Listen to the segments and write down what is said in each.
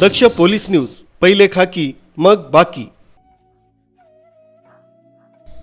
दक्ष police news पहिले खाकी मग बाकी.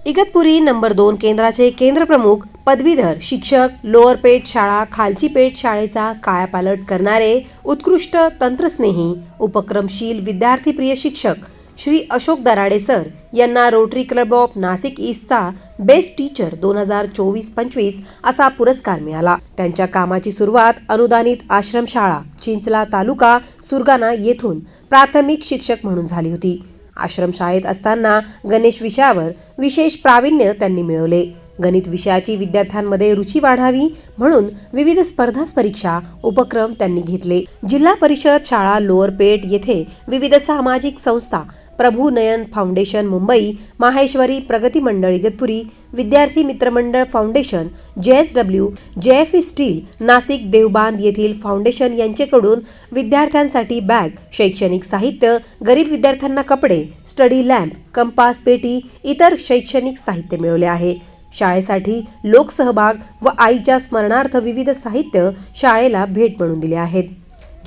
इगतपुरी नंबर दोन केंद्राचे केंद्रप्रमुख पदवीधर शिक्षक लोअर पेठ शाळा खालची पेठ शाळेचा कायापालट करणारे उत्कृष्ट तंत्रस्नेही उपक्रमशील विद्यार्थीप्रिय शिक्षक श्री अशोक दराडे सर यांना रोटरी क्लब ऑफ नाशिक ईस्टचा बेस्ट टीचर दोन हजार चोवीस पंचवीस असा पुरस्कार मिळाला. त्यांच्या कामाची सुरुवात अनुदानित आश्रमशाळा चिंचला तालुका सुरगाणा येथून प्राथमिक शिक्षक म्हणून झाली होती. आश्रमशाळेत असताना गणेश विषयावर विशेष प्रावीण्य त्यांनी मिळवले. गणित विषयाची विद्यार्थ्यांमध्ये रुची वाढावी म्हणून विविध स्पर्धा परीक्षा उपक्रम त्यांनी घेतले. जिल्हा परिषद शाळा लोअर पेठ येथे विविध सामाजिक संस्था Prabhu Nayan foundation Mumbai Maheshwari Pragati Mandal Igatpuri Vidyarthi Mitramandal foundation J S W J F steel Nashik Devbandh येथील फाउंडेशन यांच्याकडून विद्यार्थ्यांसाठी बॅग शैक्षणिक साहित्य गरीब विद्यार्थ्यांना कपडे स्टडी लॅम्प कंपास पेटी इतर शैक्षणिक साहित्य मिळवले आहे. शाळेसाठी लोकसहभाग व आईच्या स्मरणार्थ विविध साहित्य शाळेला भेट म्हणून दिले आहेत.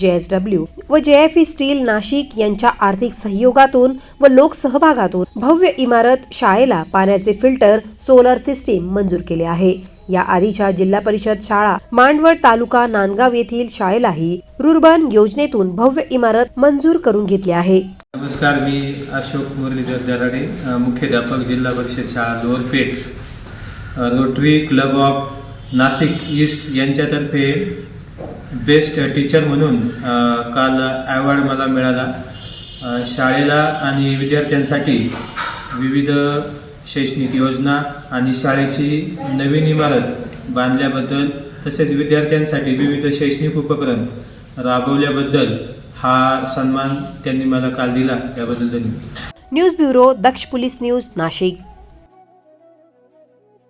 जे एस डब्ल्यू व जे एफ स्टील नाशिक यांच्या आर्थिक सहयोगातून व लोकसहभागातून भव्य इमारत शाळेला पाण्याचे फिल्टर सोलर सिस्टीम मंजूर केले आहे. या आधीच्या जिल्हा परिषद शाळा मांडवड तालुका नांदगाव येथील शाळेलाही रुर्बन योजनेतून भव्य इमारत मंजूर करून घेतली आहे. नमस्कार मी अशोक मुरलीधर दराडे मुख्याध्यापक जिल्हा परिषद शाळा Lowerpeth Rotary club of Nashik east यांच्यातर्फे बेस्ट टीचर म्हणून काल ॲवॉर्ड मला मिळाला. शाळेला आणि विद्यार्थ्यांसाठी विविध शैक्षणिक योजना आणि शाळेची नवीन इमारत बांधल्याबद्दल तसेच विद्यार्थ्यांसाठी विविध शैक्षणिक उपक्रम राबवल्याबद्दल हा सन्मान त्यांनी मला काल दिला. त्याबद्दल धन्यवाद. News bureau Daksh police news Nashik.